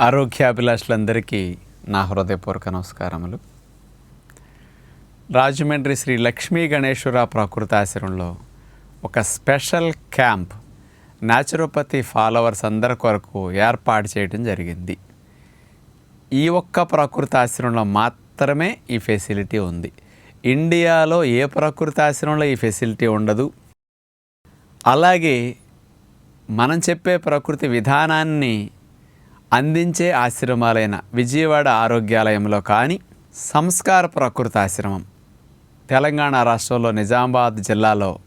ఆరోగ్యాభిలాషులందరికీ నా హృదయపూర్వక నమస్కారములు. రాజమండ్రి శ్రీ లక్ష్మీ గణేశ్వర ప్రకృతాశ్రమంలో ఒక స్పెషల్ క్యాంప్ న్యాచురోపతి ఫాలోవర్స్ అందరి కొరకు ఏర్పాటు చేయడం జరిగింది. ఈ ఒక్క ప్రకృతాశ్రమంలో మాత్రమే ఈ ఫెసిలిటీ ఉంది. ఇండియాలో ఏ ప్రకృతాశ్రమంలో ఈ ఫెసిలిటీ ఉండదు. అలాగే మనం చెప్పే ప్రకృతి విధానాన్ని అందించే ఆశ్రమాలైన విజయవాడ ఆరోగ్యాలయంలో కానీ సంస్కార ప్రకృతి ఆశ్రమం తెలంగాణ రాష్ట్రంలో నిజామాబాద్ జిల్లాలో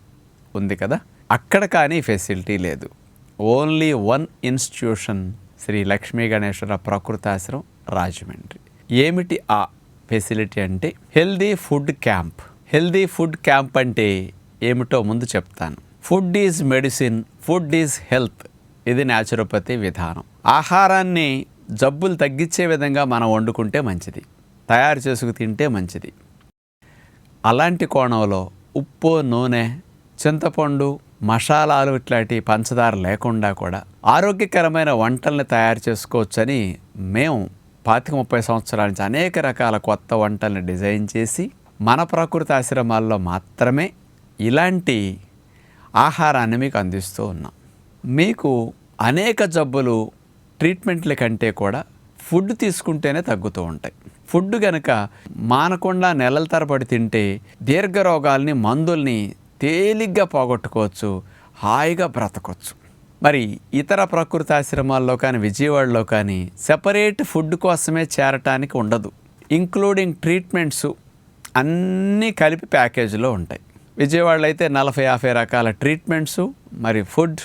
ఉంది కదా? అక్కడ కానీ ఫెసిలిటీ లేదు. Only one institution Shri Lakshmi Ganeshwara Prakriti Ashramam Rajahmundry. ఏమిటి ఆ ఫెసిలిటీ అంటే? Healthy food camp. Healthy food camp అంటే ఏమిటో ముందు చెప్తాను. Food is medicine food is health. ఇది న్యాచురోపతి విధానం. ఆహారాన్ని జబ్బులు తగ్గించే విధంగా మనం వండుకుంటే మంచిది. తయారు చేసుకు తింటే మంచిది. అలాంటి కోణంలో ఉప్పు నూనె చింతపండు మసాలాలు ఇట్లాంటి పంచదార లేకుండా కూడా ఆరోగ్యకరమైన వంటల్ని తయారు చేసుకోవచ్చని మేము పాతిక ముప్పై సంవత్సరాల నుంచి అనేక రకాల కొత్త వంటల్ని డిజైన్ చేసి మన ప్రకృతి ఆశ్రమాల్లో మాత్రమే ఇలాంటి ఆహారాన్ని మీకు అందిస్తూ ఉన్నాం. మీకు అనేక జబ్బులు ట్రీట్మెంట్ల కంటే కూడా ఫుడ్ తీసుకుంటేనే తగ్గుతూ ఉంటాయి. ఫుడ్ కనుక మానకుండా నెలల తరబడి తింటే దీర్ఘ రోగాల్ని మందుల్ని తేలిగ్గా పోగొట్టుకోవచ్చు హాయిగా బ్రతకొచ్చు. మరి ఇతర ప్రకృతి ఆశ్రమాల్లో కానీ విజయవాడలో కానీ సెపరేట్ ఫుడ్ కోసమే చేరటానికి ఉండదు. ఇంక్లూడింగ్ ట్రీట్మెంట్స్ అన్నీ కలిపి ప్యాకేజీలో ఉంటాయి. విజయవాడలో అయితే నలభై యాభై రకాల ట్రీట్మెంట్స్ మరి ఫుడ్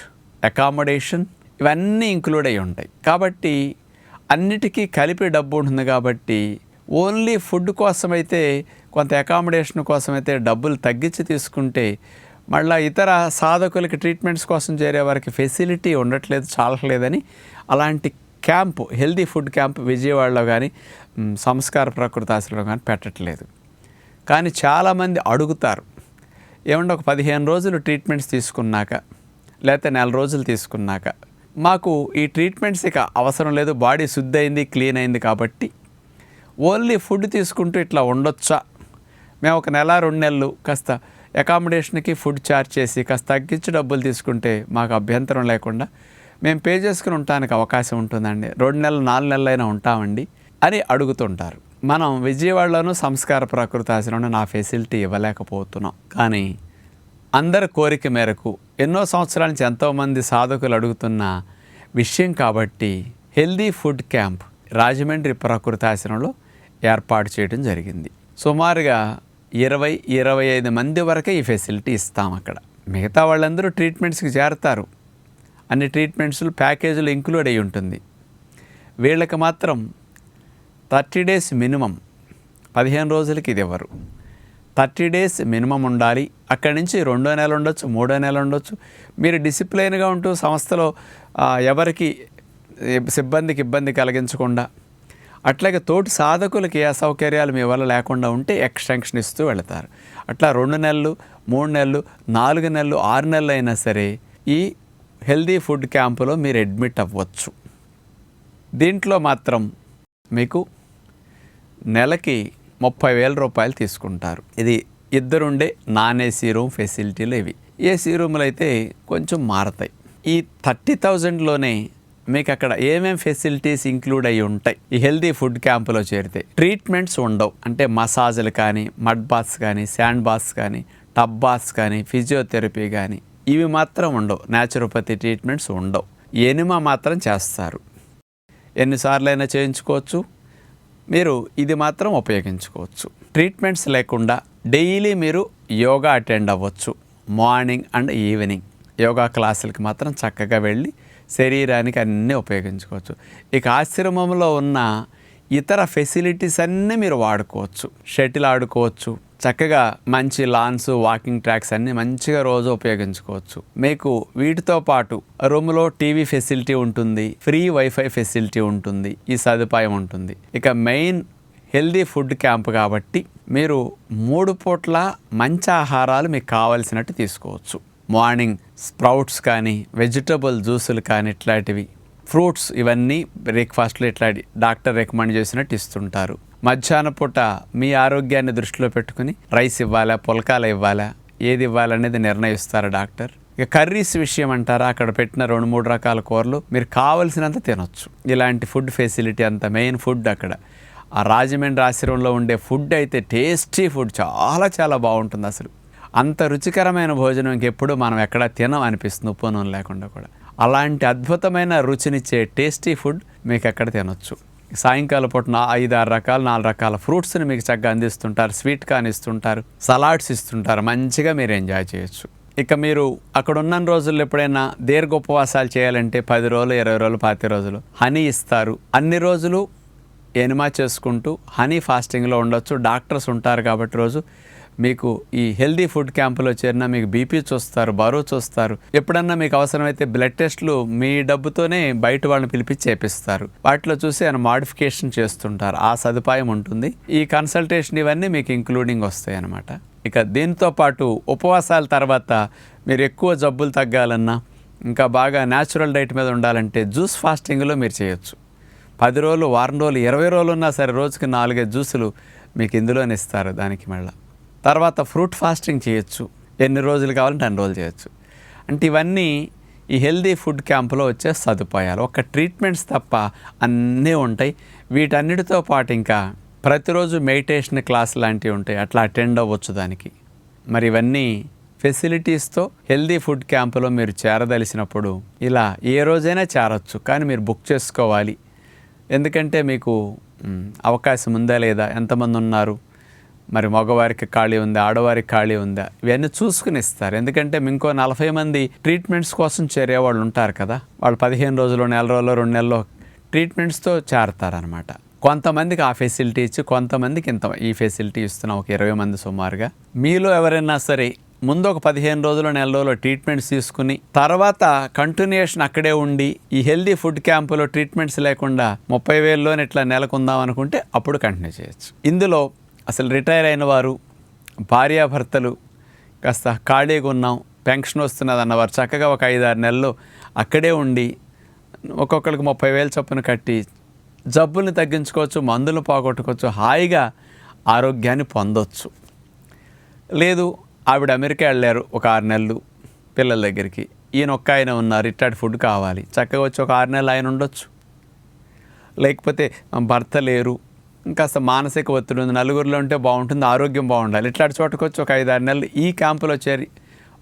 అకామిడేషన్ ఇవన్నీ ఇంక్లూడ్ అయి ఉంటాయి. కాబట్టి అన్నిటికీ కలిపి డబ్బు ఉంటుంది కాబట్టి ఓన్లీ ఫుడ్ కోసమైతే కొంత అకామిడేషన్ కోసమైతే డబ్బులు తగ్గించి తీసుకుంటే మళ్ళీ ఇతర సాధకులకి ట్రీట్మెంట్స్ కోసం చేరే వారికి ఫెసిలిటీ ఉండట్లేదు చాలట్లేదని అలాంటి క్యాంపు హెల్దీ ఫుడ్ క్యాంప్ విజయవాడలో కానీ సంస్కార ప్రకృతి ఆశ్రమంలో కానీ పెట్టట్లేదు. కానీ చాలామంది అడుగుతారు ఏమంటే ఒక పదిహేను రోజులు ట్రీట్మెంట్స్ తీసుకున్నాక లేకపోతే నెల రోజులు తీసుకున్నాక మాకు ఈ ట్రీట్మెంట్స్ ఇక అవసరం లేదు. బాడీ శుద్ధి అయింది క్లీన్ అయింది కాబట్టి ఓన్లీ ఫుడ్ తీసుకుంటూ ఇట్లా ఉండొచ్చా? మేము ఒక నెల రెండు నెలలు కాస్త అకామిడేషన్కి ఫుడ్ ఛార్జ్ చేసి కాస్త తగ్గించి డబ్బులు తీసుకుంటే మాకు అభ్యంతరం లేకుండా మేము పే చేసుకుని ఉండటానికి అవకాశం ఉంటుందండి. రెండు నెలలు నాలుగు నెలలైనా ఉంటామండి అని అడుగుతుంటారు. మనం విజయవాడలోనూ సంస్కార ప్రకృతి ఆశ్రమంలో నా ఫెసిలిటీ ఇవ్వలేకపోతున్నాం. కానీ అందరి కోరిక మేరకు ఎన్నో సంవత్సరాల నుంచి ఎంతోమంది సాధకులు అడుగుతున్న విషయం కాబట్టి హెల్దీ ఫుడ్ క్యాంప్ రాజమండ్రి ప్రకృతి ఆశ్రమంలో ఏర్పాటు చేయడం జరిగింది. సుమారుగా ఇరవై ఇరవై ఐదు మంది వరకే ఈ ఫెసిలిటీ ఇస్తాం అక్కడ. మిగతా వాళ్ళందరూ ట్రీట్మెంట్స్కి చేరతారు. అన్ని ట్రీట్మెంట్స్లు ప్యాకేజీలు ఇంక్లూడ్ అయి ఉంటుంది. వీళ్ళకి మాత్రం థర్టీ డేస్ మినిమం పదిహేను రోజులకి ఇది ఇవ్వరు థర్టీ డేస్ మినిమం ఉండాలి. అక్కడి నుంచి రెండో నెల ఉండొచ్చు మూడో నెల ఉండొచ్చు. మీరు డిసిప్లైన్గా ఉంటూ సంస్థలో ఎవరికి సిబ్బందికి ఇబ్బంది కలిగించకుండా అట్లాగే తోటి సాధకులకి ఏ అసౌకర్యాలు మీ వల్ల లేకుండా ఉంటే ఎక్స్టెన్షన్ ఇస్తూ వెళతారు. అట్లా రెండు నెలలు మూడు నెలలు నాలుగు నెలలు ఆరు నెలలు అయినా సరే ఈ హెల్దీ ఫుడ్ క్యాంపులో మీరు అడ్మిట్ అవ్వచ్చు. దీంట్లో మాత్రం మీకు నెలకి ముప్పై వేల రూపాయలు తీసుకుంటారు. ఇది ఇద్దరుండే నాన్ ఏసీ రూమ్ ఫెసిలిటీలు ఇవి. ఏసీ రూములు అయితే కొంచెం మారతాయి. ఈ థర్టీ థౌజండ్లోనే మీకు అక్కడ ఏమేం ఫెసిలిటీస్ ఇంక్లూడ్ అయి ఉంటాయి? ఈ హెల్దీ ఫుడ్ క్యాంపులో చేరితే ట్రీట్మెంట్స్ ఉండవు. అంటే మసాజులు కానీ మడ్ బాత్స్ కానీ శాండ్ బాత్స్ కానీ టబ్ బాత్స్ కానీ ఫిజియోథెరపీ కానీ ఇవి మాత్రం ఉండవు. న్యాచురోపతి ట్రీట్మెంట్స్ ఉండవు. ఎనిమా మాత్రం చేస్తారు. ఎన్నిసార్లైనా చేయించుకోవచ్చు. మీరు ఇది మాత్రం ఉపయోగించుకోవచ్చు. ట్రీట్మెంట్స్ లేకుండా డైలీ మీరు యోగా అటెండ్ అవ్వచ్చు. Morning and evening. యోగా క్లాసులకి మాత్రం చక్కగా వెళ్ళి శరీరానికి అన్నీ ఉపయోగించుకోవచ్చు. ఇక ఆశ్రమంలో ఉన్న ఇతర ఫెసిలిటీస్ అన్నీ మీరు వాడుకోవచ్చు. షటిల్ ఆడుకోవచ్చు. చక్కగా మంచి లాన్స్ వాకింగ్ ట్రాక్స్ అన్నీ మంచిగా రోజు ఉపయోగించుకోవచ్చు. మీకు వీటితో పాటు రూమ్లో టీవీ ఫెసిలిటీ ఉంటుంది ఫ్రీ వైఫై ఫెసిలిటీ ఉంటుంది ఈ సదుపాయం ఉంటుంది. ఇక మెయిన్ హెల్దీ ఫుడ్ క్యాంప్ కాబట్టి మీరు మూడు పూట్ల మంచి ఆహారాలు మీకు కావలసినట్టు తీసుకోవచ్చు. మార్నింగ్ స్ప్రౌట్స్ కానీ వెజిటబుల్ జ్యూసులు కానీ ఇట్లాంటివి ఫ్రూట్స్ ఇవన్నీ బ్రేక్ఫాస్ట్లో ఇట్లా డాక్టర్ రికమెండ్ చేసినట్టు ఇస్తుంటారు. మధ్యాహ్న పూట మీ ఆరోగ్యాన్ని దృష్టిలో పెట్టుకుని రైస్ ఇవ్వాలా పులకాలు ఇవ్వాలా ఏది ఇవ్వాలనేది నిర్ణయిస్తారు డాక్టర్? ఇక కర్రీస్ విషయం అంటారా? అక్కడ పెట్టిన రెండు మూడు రకాల కూరలు మీరు కావలసినంత తినొచ్చు. ఇలాంటి ఫుడ్ ఫెసిలిటీ అంత మెయిన్ ఫుడ్ అక్కడ. ఆ రాజమండ్రి ఆశ్రమంలో ఉండే ఫుడ్ అయితే టేస్టీ ఫుడ్ చాలా చాలా బాగుంటుంది అసలు. అంత రుచికరమైన భోజనం ఇంకెప్పుడు మనం ఎక్కడ తినం అనిపిస్తుంది ఉప్పు నూనె లేకుండా కూడా. అలాంటి అద్భుతమైన రుచినిచ్చే టేస్టీ ఫుడ్ మీకు ఎక్కడ తినొచ్చు. సాయంకాలం పూట నా ఐదు ఆరు రకాల నాలుగు రకాల ఫ్రూట్స్ని మీకు చక్కగా అందిస్తుంటారు. స్వీట్ కార్న్ ఇస్తుంటారు సలాడ్స్ ఇస్తుంటారు. మంచిగా మీరు ఎంజాయ్ చేయొచ్చు. ఇక మీరు అక్కడ ఉన్న రోజుల్లో ఎప్పుడైనా దీర్ఘ ఉపవాసాలు చేయాలంటే పది రోజులు ఇరవై రోజులు పాతి రోజులు హనీ ఇస్తారు. అన్ని రోజులు ఎనిమా చేసుకుంటూ హనీ ఫాస్టింగ్లో ఉండొచ్చు. డాక్టర్స్ ఉంటారు కాబట్టి రోజు మీకు ఈ హెల్దీ ఫుడ్ క్యాంపులో చేరినా మీకు బీపీ చూస్తారు బరువు చూస్తారు. ఎప్పుడన్నా మీకు అవసరమైతే బ్లడ్ టెస్ట్లు మీ డబ్బుతోనే బయట వాళ్ళని పిలిపించి చేపిస్తారు. వాటిలో చూసి ఆయన మాడిఫికేషన్ చేస్తుంటారు. ఆ సదుపాయం ఉంటుంది. ఈ కన్సల్టేషన్ ఇవన్నీ మీకు ఇంక్లూడింగ్ వస్తాయి అన్నమాట ఇక దీంతో పాటు ఉపవాసాల తర్వాత మీరు ఎక్కువ జబ్బులు తగ్గాలన్నా ఇంకా బాగా న్యాచురల్ డైట్ మీద ఉండాలంటే జ్యూస్ ఫాస్టింగ్లో మీరు చేయొచ్చు. పది రోజులు వారం రోజులు ఇరవై రోజులు ఉన్నా సరే రోజుకి నాలుగైదు జ్యూసులు మీకు ఇందులోనే ఇస్తారు దానికి మళ్ళీ. తర్వాత ఫ్రూట్ ఫాస్టింగ్ చేయొచ్చు. ఎన్ని రోజులు కావాలంటే అన్ని రోజులు చేయొచ్చు. అంటే ఇవన్నీ ఈ హెల్దీ ఫుడ్ క్యాంపులో వచ్చే సదుపాయాలు. ఒక ట్రీట్మెంట్స్ తప్ప అన్నీ ఉంటాయి. వీటన్నిటితో పాటు ఇంకా ప్రతిరోజు మెడిటేషన్ క్లాస్ లాంటివి ఉంటాయి. అట్లా అటెండ్ అవ్వచ్చు దానికి. మరి ఇవన్నీ ఫెసిలిటీస్తో హెల్దీ ఫుడ్ క్యాంపులో మీరు చేరదలిసినప్పుడు ఇలా ఏ రోజైనా చేరొచ్చు. కానీ మీరు బుక్ చేసుకోవాలి. ఎందుకంటే మీకు అవకాశం ఉందా లేదా? ఎంతమంది ఉన్నారు? మరి మగవారికి ఖాళీ ఉందా? ఆడవారికి ఖాళీ ఉందా? ఇవన్నీ చూసుకుని ఇస్తారు. ఎందుకంటే ఇంకో నలభై మంది ట్రీట్మెంట్స్ కోసం చేరే వాళ్ళు ఉంటారు కదా. వాళ్ళు పదిహేను రోజులు నెల రోజులు రెండు నెలలు ట్రీట్మెంట్స్తో చేరతారనమాట కొంతమందికి ఆ ఫెసిలిటీ ఇచ్చి కొంతమందికి ఇంత ఈ ఫెసిలిటీ ఇస్తున్నాం ఒక ఇరవై మంది సుమారుగా. మీలో ఎవరైనా సరే ముందు ఒక పదిహేను రోజులు నెల రోజులు ట్రీట్మెంట్స్ తీసుకుని తర్వాత కంటిన్యూషన్ అక్కడే ఉండి ఈ హెల్దీ ఫుడ్ క్యాంపులో ట్రీట్మెంట్స్ లేకుండా ముప్పై వేల్లోనే ఇట్లా నెలకొందాం అనుకుంటే అప్పుడు కంటిన్యూ చేయొచ్చు. ఇందులో అసలు రిటైర్ అయిన వారు భార్యాభర్తలు కాస్త ఖాళీగా ఉన్నాం పెన్షన్ వస్తున్నది అన్నవారు చక్కగా ఒక ఐదారు నెలలు అక్కడే ఉండి ఒక్కొక్కరికి ముప్పై వేలు చొప్పున కట్టి జబ్బుల్ని తగ్గించుకోవచ్చు మందులు పోగొట్టుకోవచ్చు హాయిగా ఆరోగ్యాన్ని పొందొచ్చు. లేదు ఆవిడ అమెరికా వెళ్ళారు ఒక ఆరు నెలలు పిల్లల దగ్గరికి. ఈయన ఒక్క ఆయన ఉన్నారు ఇట్లాంటి ఫుడ్ కావాలి. చక్కగా వచ్చి ఒక ఆరు నెలలు ఆయన ఉండొచ్చు. లేకపోతే భర్త లేరు కాస్త మానసిక ఒత్తిడి ఉంది. నలుగురిలో ఉంటే బాగుంటుంది ఆరోగ్యం బాగుండాలి. ఇట్లాంటి చోటుకు వచ్చి ఒక ఐదు ఆరు నెలలు ఈ క్యాంపులో చేరి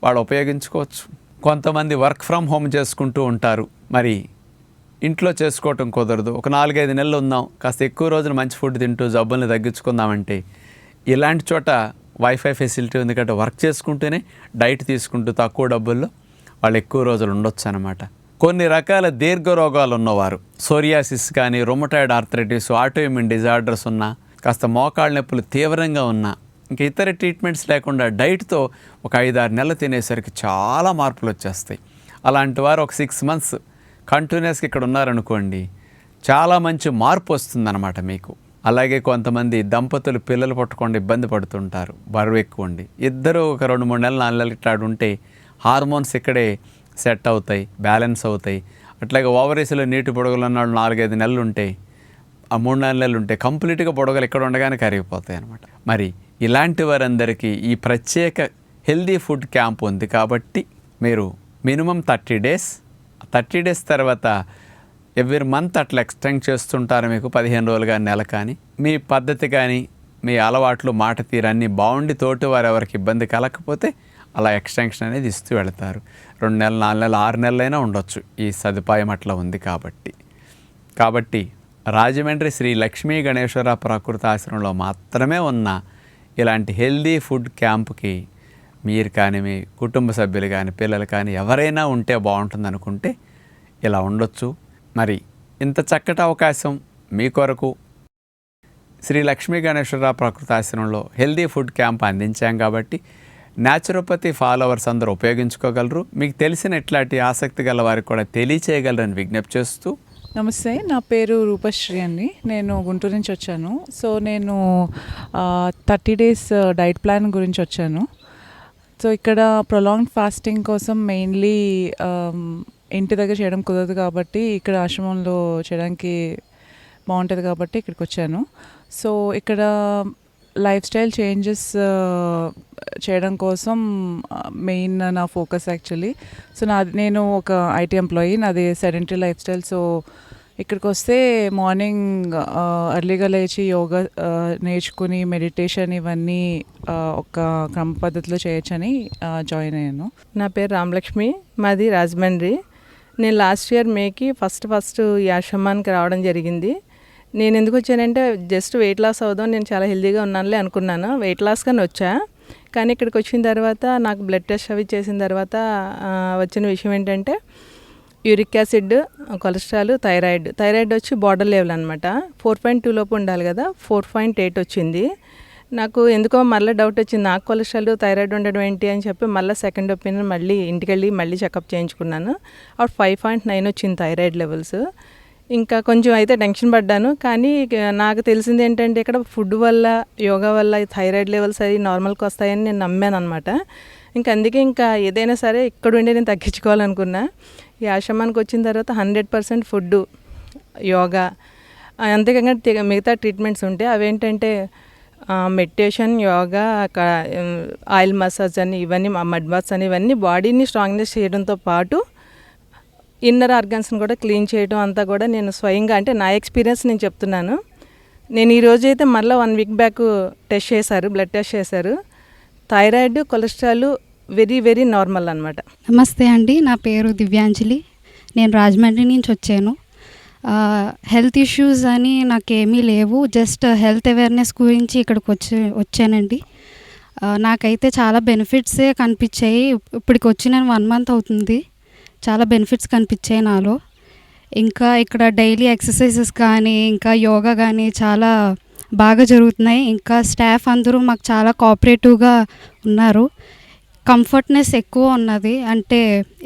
వాళ్ళు ఉపయోగించుకోవచ్చు. కొంతమంది వర్క్ ఫ్రమ్ హోమ్ చేసుకుంటూ ఉంటారు. మరి ఇంట్లో చేసుకోవటం కుదరదు. ఒక నాలుగైదు నెలలు ఉందాం. కాస్త ఎక్కువ రోజులు మంచి ఫుడ్ తింటూ జబ్బుల్ని తగ్గించుకుందామంటే ఇలాంటి చోట వైఫై ఫెసిలిటీ ఉంది కాబట్టి వర్క్ చేసుకుంటూనే డైట్ తీసుకుంటూ తక్కువ డబ్బుల్లో వాళ్ళు ఎక్కువ రోజులు ఉండొచ్చు అనమాట కొన్ని రకాల దీర్ఘ రోగాలు ఉన్నవారు సోరియాసిస్ కానీ రొమటాయిడ్ ఆర్థరైటిస్ ఆటోఇమ్యూన్ డిజార్డర్స్ ఉన్నా కాస్త మోకాళ్ళ నొప్పులు తీవ్రంగా ఉన్నా ఇంకా ఇతర ట్రీట్మెంట్స్ లేకుండా డైట్తో ఒక ఐదారు నెలలు తినేసరికి చాలా మార్పులు వచ్చేస్తాయి. అలాంటి వారు ఒక సిక్స్ మంత్స్ కంటిన్యూస్గా ఇక్కడ ఉన్నారనుకోండి చాలా మంచి మార్పు వస్తుందన్నమాట మీకు. అలాగే కొంతమంది దంపతులు పిల్లలు పట్టుకోండి ఇబ్బంది పడుతుంటారు. బరువు ఎక్కువండి ఇద్దరు ఒక రెండు మూడు నెలలు నాలుగు నెలలకి ఉంటే హార్మోన్స్ ఇక్కడే సెట్ అవుతాయి బ్యాలెన్స్ అవుతాయి. అట్లాగే ఓవరీస్లో నీటి పొడగలు అన్నాడు నాలుగైదు నెలలు ఉంటాయి ఆ మూడు నాలుగు నెలలు ఉంటే కంప్లీట్గా పొడగలు ఇక్కడ ఉండగానే కరిగిపోతాయి అనమాట మరి ఇలాంటి వారందరికీ ఈ ప్రత్యేక హెల్దీ ఫుడ్ క్యాంప్ ఉంది కాబట్టి మీరు minimum thirty days thirty days తర్వాత ఎవ్రీ మంత్ అట్లా ఎక్స్టెండ్ చేస్తుంటారు మీకు పదిహేను రోజులు కానీ నెల కానీ? మీ పద్ధతి కానీ మీ అలవాట్లు మాట తీరు అన్నీ బాగుండి తోటి వారు ఎవరికి ఇబ్బంది కలగకపోతే అలా ఎక్స్టెన్షన్ అనేది ఇస్తూ వెళతారు. రెండు నెలలు నాలుగు నెలలు ఆరు నెలలైనా ఉండొచ్చు. ఈ సదుపాయం అట్లా ఉంది కాబట్టి. కాబట్టి రాజమండ్రి శ్రీ లక్ష్మీ గణేశ్వర ప్రాకృత ఆశ్రమంలో మాత్రమే ఉన్న ఇలాంటి హెల్దీ ఫుడ్ క్యాంప్కి మీరు కానీ మీ కుటుంబ సభ్యులు కానీ పిల్లలు కానీ ఎవరైనా ఉంటే బాగుంటుంది అనుకుంటే ఇలా ఉండొచ్చు. మరి ఇంత చక్కటి అవకాశం మీ కొరకు శ్రీ లక్ష్మీ గణేశ్వరరావు ప్రకృతాశ్రమంలో హెల్దీ ఫుడ్ క్యాంప్ అందించాం కాబట్టి న్యాచురోపతి ఫాలోవర్స్ అందరూ ఉపయోగించుకోగలరు. మీకు తెలిసిన ఇట్లాంటి ఆసక్తి గల వారికి కూడా తెలియచేయగలరని విజ్ఞప్తి చేస్తూ నమస్తే నా పేరు రూపశ్రీ అండి. నేను గుంటూరు నుంచి వచ్చాను. సో నేను థర్టీ డేస్ డైట్ ప్లాన్ గురించి వచ్చాను. సో ఇక్కడ ప్రొలాంగ్ ఫాస్టింగ్ కోసం మెయిన్లీ ఇంటి దగ్గర చేయడం కుదరదు కాబట్టి ఇక్కడ ఆశ్రమంలో చేయడానికి బాగుంటుంది కాబట్టి ఇక్కడికి వచ్చాను. సో ఇక్కడ లైఫ్ స్టైల్ చేంజెస్ చేయడం కోసం మెయిన్ నా ఫోకస్ యాక్చువల్లీ. సో నా నేను ఒక ఐటీ ఎంప్లాయీ నాది సెడెంటరీ లైఫ్ స్టైల్. సో ఇక్కడికి వస్తే మార్నింగ్ అర్లీగా లేచి యోగా నేర్చుకుని మెడిటేషన్ ఇవన్నీ ఒక క్రమ పద్ధతిలో చేయొచ్చని జాయిన్ అయ్యాను. నా పేరు రామలక్ష్మి మాది రాజమండ్రి. నేను లాస్ట్ ఇయర్ మేకి ఫస్ట్ ఫస్ట్ ఈ ఆశ్రమానికి రావడం జరిగింది. నేను ఎందుకు వచ్చానంటే జస్ట్ వెయిట్ లాస్ అవుదాం నేను చాలా హెల్దీగా ఉన్నానులే అనుకున్నాను. వెయిట్ లాస్ కానీ వచ్చా. కానీ ఇక్కడికి వచ్చిన తర్వాత నాకు బ్లడ్ టెస్ట్ అవి చేసిన తర్వాత వచ్చిన విషయం ఏంటంటే uric acid cholesterol thyroid. Thyroid వచ్చి బార్డర్ లెవెల్ అనమాట ఫోర్ పాయింట్ టూ లోపు ఉండాలి కదా ఫోర్ పాయింట్ ఎయిట్ వచ్చింది. నాకు ఎందుకో మళ్ళీ డౌట్ వచ్చింది. నాకు కొలెస్ట్రాల్ థైరాయిడ్ ఉండడం ఏంటి అని చెప్పి మళ్ళీ సెకండ్ ఒపీనియన్ మళ్ళీ ఇంటికి వెళ్ళి మళ్ళీ చెకప్ చేయించుకున్నాను. అప్పుడు ఫైవ్ పాయింట్ నైన్ వచ్చింది థైరాయిడ్ లెవెల్స్ ఇంకా కొంచెం అయితే టెన్షన్ పడ్డాను. కానీ నాకు తెలిసింది ఏంటంటే ఇక్కడ ఫుడ్ వల్ల యోగా వల్ల థైరాయిడ్ లెవెల్స్ అవి నార్మల్కి వస్తాయని నేను నమ్మాను అనమాట ఇంకా అందుకే ఇంకా ఏదైనా సరే ఇక్కడ ఉండి నేను తగ్గించుకోవాలనుకున్నా. ఈ ఆశ్రమానికి వచ్చిన తర్వాత హండ్రెడ్ పర్సెంట్ ఫుడ్ యోగా ఆ, అంతేకాకుండా మిగతా ట్రీట్మెంట్స్ ఉంటాయి అవేంటంటే మెడిటేషన్ యోగా ఆయిల్ మసాజ్ అని ఇవన్నీ మడ్ బాత్స్ అని ఇవన్నీ బాడీని స్ట్రాంగ్నెస్ చేయడంతో పాటు ఇన్నర్ ఆర్గన్స్ని కూడా క్లీన్ చేయడం అంతా కూడా నేను స్వయంగా అంటే నా ఎక్స్పీరియన్స్ నేను చెప్తున్నాను. నేను ఈరోజు అయితే మళ్ళీ వన్ వీక్ బ్యాక్ టెస్ట్ చేశారు బ్లడ్ టెస్ట్ చేశారు. Thyroid cholesterol very very normal అనమాట నమస్తే అండి నా పేరు దివ్యాంజలి. నేను రాజమండ్రి నుంచి వచ్చాను. హెల్త్ ఇష్యూస్ అని నాకేమీ లేవు. జస్ట్ హెల్త్ అవేర్నెస్ గురించి ఇక్కడికి వచ్చి వచ్చానండి. నాకైతే చాలా బెనిఫిట్సే కనిపించాయి. ఇప్పటికి వచ్చి నేను వన్ మంత్ అవుతుంది. చాలా బెనిఫిట్స్ కనిపించాయి నాలో. ఇంకా ఇక్కడ డైలీ ఎక్సర్సైజెస్ కానీ ఇంకా యోగా కానీ చాలా బాగా జరుగుతున్నాయి. ఇంకా స్టాఫ్ అందరూ మాకు చాలా కోఆపరేటివ్గా ఉన్నారు. కంఫర్ట్నెస్ ఎక్కువ ఉన్నది. అంటే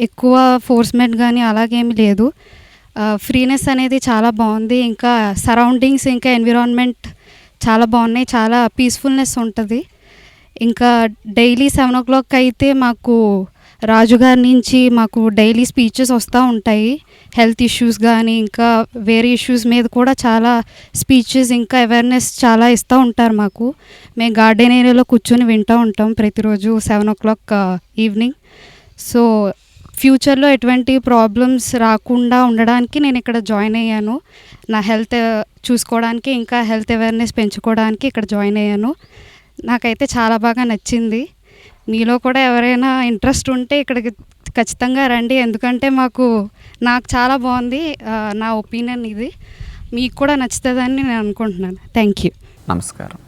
ఎక్కువ ఫోర్స్మెంట్ కానీ అలాగేమీ లేదు. ఫ్రీనెస్ అనేది చాలా బాగుంది. ఇంకా సరౌండింగ్స్ ఇంకా ఎన్విరాన్మెంట్ చాలా బాగున్నాయి. చాలా పీస్ఫుల్నెస్ ఉంటుంది. ఇంకా డైలీ సెవెన్ ఓ క్లాక్ అయితే మాకు రాజుగారి నుంచి మాకు డైలీ స్పీచెస్ వస్తూ ఉంటాయి. హెల్త్ ఇష్యూస్ కానీ ఇంకా వేరే ఇష్యూస్ మీద కూడా చాలా స్పీచెస్ ఇంకా అవేర్నెస్ చాలా ఇస్తూ ఉంటారు మాకు. మేము గార్డెన్ ఏరియాలో కూర్చొని వింటూ ఉంటాం ప్రతిరోజు seven o'clock evening. So ఫ్యూచర్లో ఎటువంటి ప్రాబ్లమ్స్ రాకుండా ఉండడానికి నేను ఇక్కడ జాయిన్ అయ్యాను. నా హెల్త్ చూసుకోవడానికి ఇంకా హెల్త్ అవేర్నెస్ పెంచుకోవడానికి ఇక్కడ జాయిన్ అయ్యాను. నాకైతే చాలా బాగా నచ్చింది. మీలో కూడా ఎవరైనా ఇంట్రెస్ట్ ఉంటే ఇక్కడికి ఖచ్చితంగా రండి. ఎందుకంటే మాకు నాకు చాలా బాగుంది నా ఒపీనియన్ ఇది. మీకు కూడా నచ్చుతుందని నేను అనుకుంటున్నాను. Thank you. నమస్కారం.